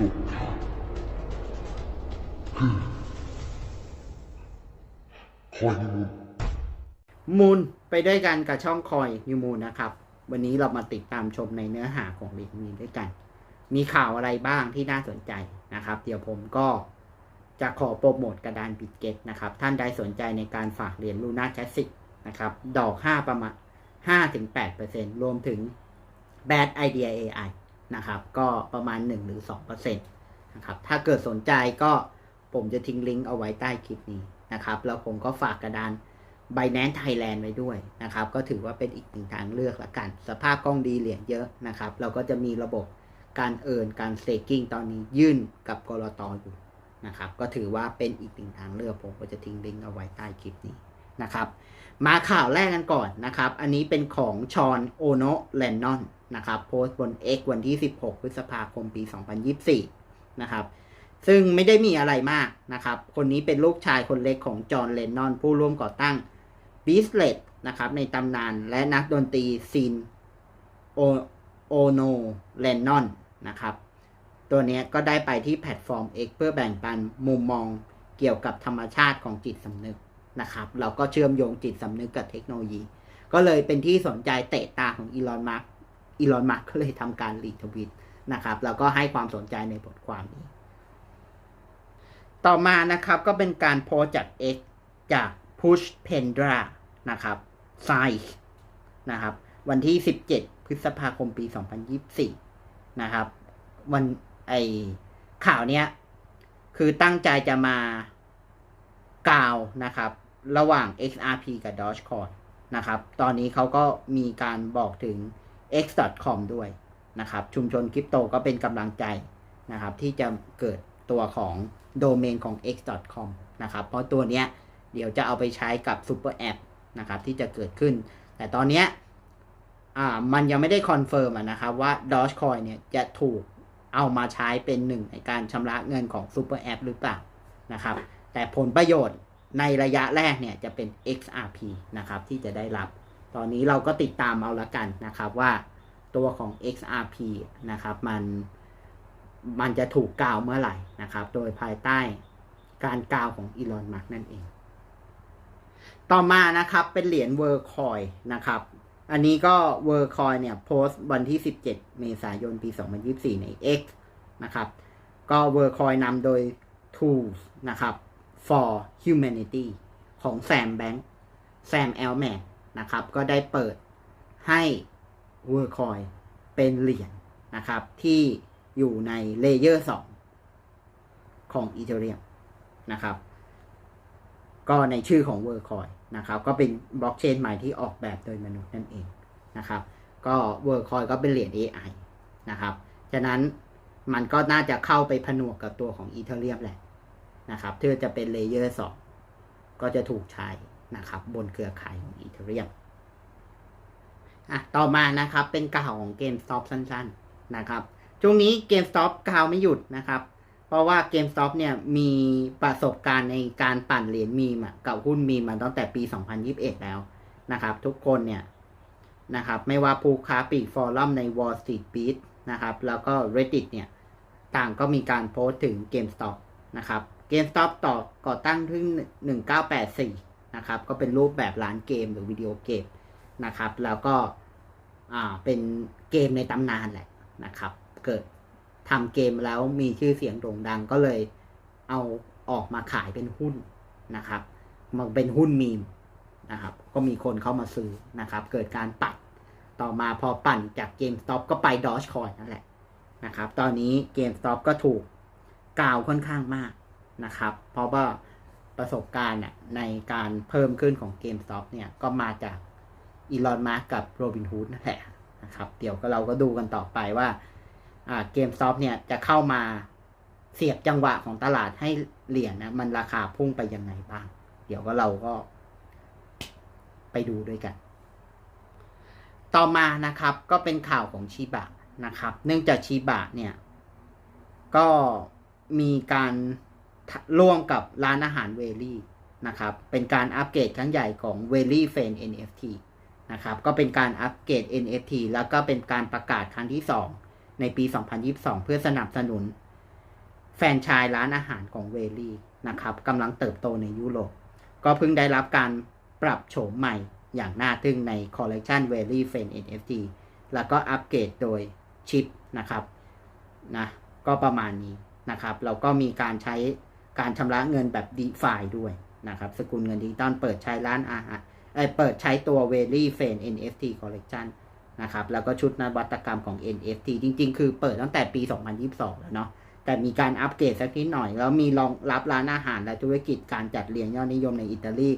สุดคือคอยนิมูลมูลไปด้วยกันกับช่องคอยนิวมูลนะครับ วันนี้เรามาติดตามชมในเนื้อหาของเรนมีด้วยกัน มีข่าวอะไรบ้างที่น่าสนใจนะครับ เดี๋ยวผมก็จะขอโปรโมทกระดานบิตเกตนะครับ ท่านใดสนใจในการฝากเหรียญลูน่าแคสสิกนะครับ ดอก 5 ประมาณ 5-8%รวมถึง Bad Idea AI นะครับ ก็ประมาณ 1 หรือ2%นะครับ ถ้าเกิดสนใจก็ผมจะทิ้งลิงก์เอาไว้ใต้คลิปนี้นะครับ แล้วผมก็ฝากกระดาน b i n a n c e Thailand ไว้ด้วยนะครับ ก็ถือว่าเป็นอีกหนึ่งทางเลือกละกัน สภาพกล้องดีเหรียญเยอะนะครับ เราก็จะมีระบบการเอินการสเต k กิ้งตอนนี้ยื่นกับกรตอยู่นะครับ ก็ถือว่าเป็นอีกหนึ่งทางเลือกผมก็จะทิ้งลิงก์เอาไว้ใต้คลิปนี้ นะครับ มาข่าวแรกกันก่อนนะครับ อันนี้เป็นของชอนโอโนแลนนอนนะครับ โพสต์บน X วันที่ 16 พฤษภาคมปี 2024 นะครับ ซึ่งไม่ได้มีอะไรมากนะครับ คนนี้เป็นลูกชายคนเล็กของจอห์นเลนนอน ผู้ร่วมก่อตั้งบีสเลตนะครับ ในตำนานและนักดนตรีซีนโอโอโนแลนนอนนะครับ ตัวนี้ก็ได้ไปที่แพลตฟอร์ม X เพื่อแบ่งปันมุมมองเกี่ยวกับธรรมชาติของจิตสำนึก นะครับ เราก็เชื่อมโยงจิตสำนึกกับเทคโนโลยี ก็เลยเป็นที่สนใจเตะตาของอีลอนมาร์กอีลอนมาร์กก็เลยทำการรีทวิตนะครับ แล้วก็ให้ความสนใจในบทความนี้ ต่อมานะครับก็เป็นการโพสจาก X จาก Push Pendra นะครับ Size นะครับ วันที่ 17 พฤษภาคมปี 2024 นะครับ วันไอข่าวเนี้ย คือตั้งใจจะมา กาวนะครับ ระหว่าง XRP กับ Dogecoin นะครับ ตอนนี้เขาก็มีการบอกถึง x.com ด้วยนะครับ ชุมชนคริปโตก็เป็นกำลังใจนะครับ ที่จะเกิดตัวของโดเมนของ x.com นะครับ เพราะตัวเนี้ยเดี๋ยวจะเอาไปใช้กับ Super App นะครับ ที่จะเกิดขึ้น แต่ตอนเนี้ยมันยังไม่ได้คอนเฟิร์มนะครับว่า Dogecoin เนี่ยจะถูกเอามาใช้เป็นหนึ่งในการชำระเงินของ Super App หรือเปล่านะครับ แต่ผลประโยชน์ในระยะแรกเนี่ยจะเป็น XRP นะครับที่จะได้รับ ตอนนี้เราก็ติดตามเอาละกันนะครับว่าตัวของ XRP นะครับมันมันจะถูกกล่าวเมื่อไหร่นะครับ โดยภายใต้การกล่าวของอีลอนมัสนั่นเอง ต่อมานะครับเป็นเหรียญเวอร์คอยนะครับ อันนี้ก็เวอร์คอยเนี่ยโพสต์วันที่ 17 เมษายนปี 2024 ใน X นะครับ ก็เวอร์คอยนำโดย Tools นะครับ for Humanity ของแซมแบงค์แซมแอลแมนนะครับ ก็ได้เปิดให้เวอร์คอยเป็นเหรียญนะครับ ที่อยู่ในเลเยอร์ 2 ของอีเทเรียมนะครับ ก็ในชื่อของ w o r d c o i n นะครับ ก็เป็นบล็อกเชนใหม่ที่ออกแบบโดยมนุษย์นั่นเองนะครับ ก็ w o r d c o i n ก็เป็นเหรียญ AI นะครับ ฉะนั้นมันก็น่าจะเข้าไปผนวกกับตัวของอีเทเรียมแหละ นะครับเพื่อจะเป็นเลเยอร์2ก็จะถูกใช้นะครับบนเครือข่ายของอีเทเรียมอะต่อมานะครับเป็นข่าวของ GameStop สั้นๆนะครับช่วงนี้ GameStop ข่าวไม่หยุดนะครับ เพราะว่า GameStop เนี่ยมีประสบการณ์ในการปั่นเหรียญมีมกับหุ้นมีมมาตั้งแต่ปี 2021 แล้วนะครับ ทุกคนเนี่ยนะครับไม่ว่าผู้ค้าปีกฟอรัมใน Wall Street Beat นะครับแล้วก็ Reddit เนี่ยต่างก็มีการโพสต์ถึง GameStop นะครับ GameStop ต่อก่อตั้งที่1984 นะครับ ก็เป็นรูปแบบร้านเกมหรือวิดีโอเกมนะครับ แล้วก็อ่าเป็นเกมในตำนานแหละนะครับ เกิดทำเกมแล้วมีชื่อเสียงโด่งดังก็เลยเอาออกมาขายเป็นหุ้นนะครับ มันเป็นหุ้นมีมนะครับ ก็มีคนเข้ามาซื้อนะครับ เกิดการปัดต่อมาพอปั่นจาก GameStop ก็ไป Dogecoin นั่นแหละนะครับ ตอนนี้ GameStop ก็ถูกกล่าวค่อนข้างมาก นะครับ เพราะว่าประสบการณ์ในการเพิ่มขึ้นของ GameStop เนี่ยก็มาจากอีลอนมาร์กกับโรบินฮูดนั่นแหละนะครับ เดี๋ยวก็เราก็ดูกันต่อไปว่าเกมซอฟเนี่ยจะเข้ามาเสียบจังหวะของตลาดให้เหรียญนะมันราคาพุ่งไปยังไงบ้าง เดี๋ยวก็เราก็ไปดูด้วยกัน ต่อมานะครับก็เป็นข่าวของชิบะนะครับ เนื่องจากชิบะเนี่ย ก็มีการ ร่วมกับร้านอาหารเวลี่นะครับ เป็นการอัปเกรดครั้งใหญ่ของเวลี่เฟน NFT นะครับ ก็เป็นการอัปเกรด NFT แล้วก็เป็นการประกาศครั้งที่ 2 ในปี 2022 เพื่อสนับสนุน แฟนชส์ร้านอาหารของเวลี่นะครับกำลังเติบโตในยุโรป ก็เพิ่งได้รับการปรับโฉมใหม่อย่างน่าทึ่งในคอลเลกชัน v a l y f r i e n NFT แล้วก็อัปเกรดโดยชิปนะครับนะก็ประมาณนี้นะครับ เราก็มีการใช้ การชำระเงินแบบ d e f i ด้วยนะครับสกุลเงินดิจิตอลเปิดใช้ร้านอาหารเอเปิดใช้ตัว v a l y f r i e n NFT Collection นะครับแล้วก็ชุดนวัตกรรมของ NFT จริง ๆ คือเปิดตั้งแต่ปี 2022 แล้วเนาะแต่มีการอัปเกรดสักนิดหน่อย แล้วมีรองรับร้านอาหารและธุรกิจการจัดเลี้ยงยอดนิยมในอิตาลี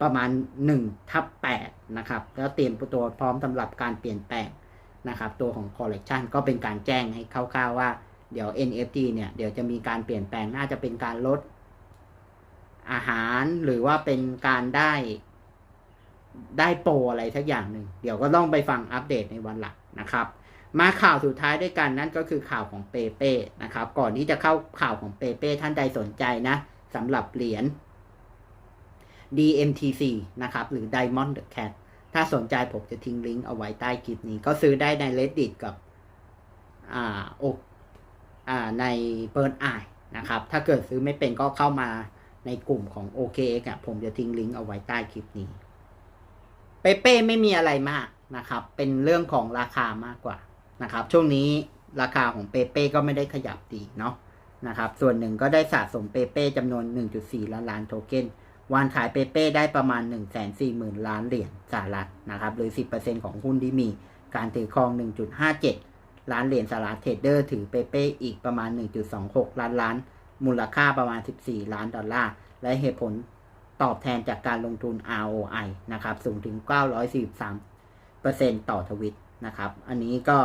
ประมาณ1ทับ8นะครับแล้วเตรียมตัวพร้อมสำหรับการเปลี่ยนแปลงนะครับตัวของคอลเลกชันก็เป็นการแจ้งให้คร่าวๆว่า เดี๋ยว NFT เนี่ย เดี๋ยวจะมีการเปลี่ยนแปลงน่าจะเป็นการลดอาหารหรือว่าเป็นการได้ได้โปรอะไรสักอย่างหนึ่ง เดี๋ยวก็ต้องไปฟังอัปเดตในวันหลักนะครับ มาข่าวสุดท้ายด้วยกันนั่นก็คือข่าวของเปเป้นะครับ ก่อนที่จะเข้าข่าวของเปเป้ท่านใดสนใจนะสำหรับเหรียญ DMTC นะครับ หรือ Diamond the Cat ถ้าสนใจผมจะทิ้งลิงก์เอาไว้ใต้คลิปนี้ ก็ซื้อได้ใน Reddit กับอ่าอกอ่า ในเปิดไอนะครับ ถ้าเกิดซื้อไม่เป็นก็เข้ามาในกลุ่มของ OKX อะผมจะทิ้งลิงก์เอาไว้ใต้คลิปนี้ เปเป้ไม่มีอะไรมากนะครับ เป็นเรื่องของราคามากกว่านะครับ ช่วงนี้ราคาของเปเป้ก็ไม่ได้ขยับดีเนาะนะครับ ส่วนหนึ่งก็ได้สะสมเปเป้จำนวน 1.4 ล้านล้านโทเค็นวานขายเปเป้ได้ประมาณ 140,000 ล้านเหรียญสหรัฐนะครับ หรือ 10%ของหุ้นที่มีการถือครอง 1.57 ล้านเหรียญสหรัฐเทรดเดอร์ถือเปเป้อีกประมาณ 1.26 ล้านล้าน มูลค่าประมาณ 14 ล้านดอลลาร์ และเหตุผลตอบแทนจากการลงทุน ROI นะครับ สูงถึง 943%ต่อทวิตนะครับ อันนี้ก็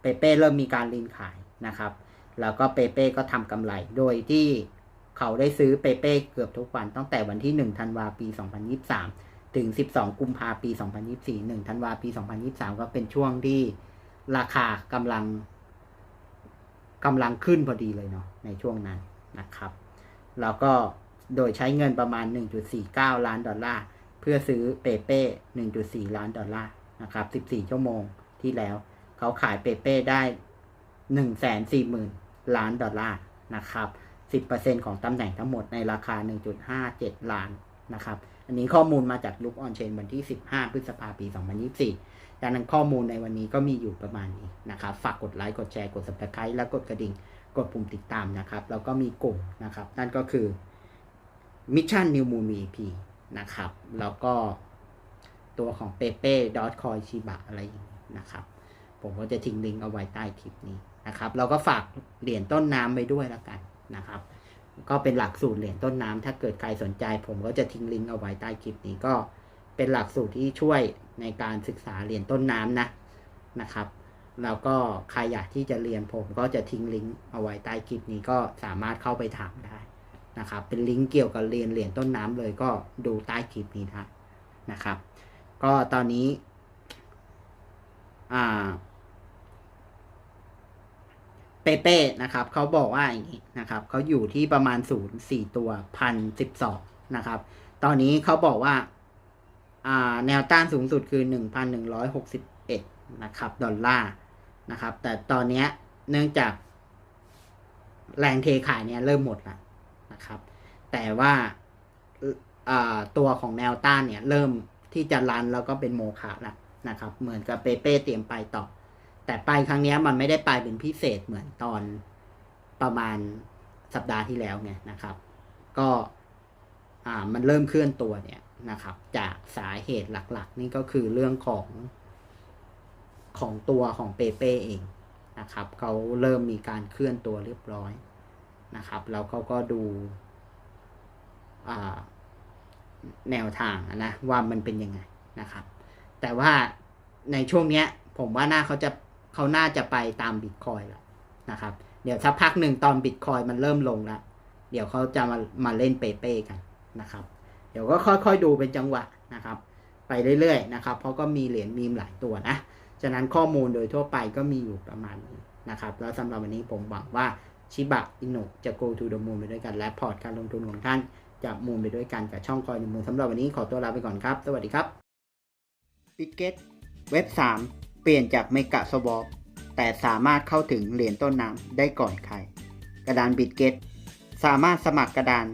เปเป้เริ่มมีการลินขายนะครับ แล้วก็เปเป้ก็ทำกำไร โดยที่เขาได้ซื้อเปเป้เกือบทุกวัน ตั้งแต่วันที่ 1 ธันวาปี 2023 ถึง 12 กุมภาปี 2024 1 ธันวาปี 2023 ก็เป็นช่วงที่ ราคากำลังกำลังขึ้นพอดีเลยเนาะในช่วงนั้นนะครับ แล้วก็โดยใช้เงินประมาณ 1.49 ล้านดอลลาร์ เพื่อซื้อเปเป้ 1.4 ล้านดอลลาร์นะครับ 14 ชั่วโมงที่แล้ว เขาขายเปเป้ได้ 140,000 ล้านดอลลาร์นะครับ 10%ของตำแหน่งทั้งหมดในราคา 1.57 ล้านนะครับ อันนี้ข้อมูลมาจากลุกออนเชนวันที่ 15 พฤษภาปี 2024 ดังนั้นข้อมูลในวันนี้ก็มีอยู่ประมาณนี้นะครับ ฝากกดไลค์ กดแชร์ กด subscribe และกดกระดิ่ง กดปุ่มติดตามนะครับ แล้วก็มีกลุ่มนะครับ นั่นก็คือ Mission New Moon EP นะครับ แล้วก็ตัวของ p e p e c o i Shiba อะไรอย่างนี้นะครับ ผมก็จะทิ้งลิงก์เอาไว้ใต้คลิปนี้นะครับ เราก็ฝากเหรียญต้นน้ำไปด้วยแล้วกันนะครับ ก็เป็นหลักสูตรเหรียญต้นน้ำถ้าเกิดใครสนใจ ผมก็จะทิ้งลิงก์เอาไว้ใต้คลิปนี้ก็ เป็นหลักสูตรที่ช่วยในการศึกษาเรียญต้นน้ำนะนะครับแล้วก็ใครอยากที่จะเรียนผมก็จะทิ้งลิงก์เอาไว้ใต้คลิปนี้ก็สามารถเข้าไปถามได้นะครับ เป็นลิงก์เกี่ยวกับเรียนเหรียญต้นน้ำเลยก็ดูใต้คลิปนี้ได้นะครับ ก็ตอนนี้อ่าเปเป้นะครับเขาบอกว่าอย่างนี้นะครับเขาอยู่ที่ประมาณศูนย์สี่ตัวพันสิบสองนะครับ ตอนนี้เขาบอกว่า แนวต้านสูงสุดคือหนึ่งพันะครับ ดอลลาร์นะครับ แต่ตอนนี้เนื่องจากแรงเทขายเนี่ยเริ่มหมดแล้วนะครับ แต่ว่าอ่าตัวของแนวต้านเนี่ยเริ่มที่จะรันแล้วก็เป็นโมฆะแล้วนะครับ เหมือนกับเปเป้เตรียมไปต่อ แต่ไปครั้งนี้มันไม่ได้ไปเป็นพิเศษเหมือนตอนประมาณสัปดาห์ที่แล้วไงนะครับ ก็อ่ามันเริ่มเคลื่อนตัวเนี่ย นะครับ จากสาเหตุหลักๆ นี่ก็คือเรื่องของของตัวของเปเป้เองนะครับเขาเริ่มมีการเคลื่อนตัวเรียบร้อยนะครับ แล้วเขาก็ดูแนวทางนะว่ามันเป็นยังไงนะครับ แต่ว่าในช่วงเนี้ย ผมว่าน่าเขาจะเขาน่าจะไปตามบิตคอยแล้วนะครับ เดี๋ยวสักพักหนึ่งตอนบิตคอยมันเริ่มลงแล้ว เดี๋ยวเขาจะมามาเล่นเปเป้กันนะครับ ดี๋ยวก็ค่อยๆดูเป็นจังหวะนะครับ ไปเรื่อยๆนะครับ เพราะก็มีเหรียญมีมหลายตัวนะ ฉะนั้นข้อมูลโดยทั่วไปก็มีอยู่ประมาณนี้นะครับ แล้วสำหรับวันนี้ผมหวังว่าชิบะอินุจะ go to the moon ไปด้วยกัน และพอร์ตการลงทุนของท่านจะมูนไปด้วยกันกับช่องคอยในมูลสำหรับวันนี้ขอตัวลาไปก่อนครับ สวัสดีครับปิเก็ตเว็บ 3 เปลี่ยนจากเมกะสวอปแต่สามารถเข้าถึงเหรียญต้นน้ำได้ก่อนใคร กระดานบิดเกตสามารถสมัครกระดาน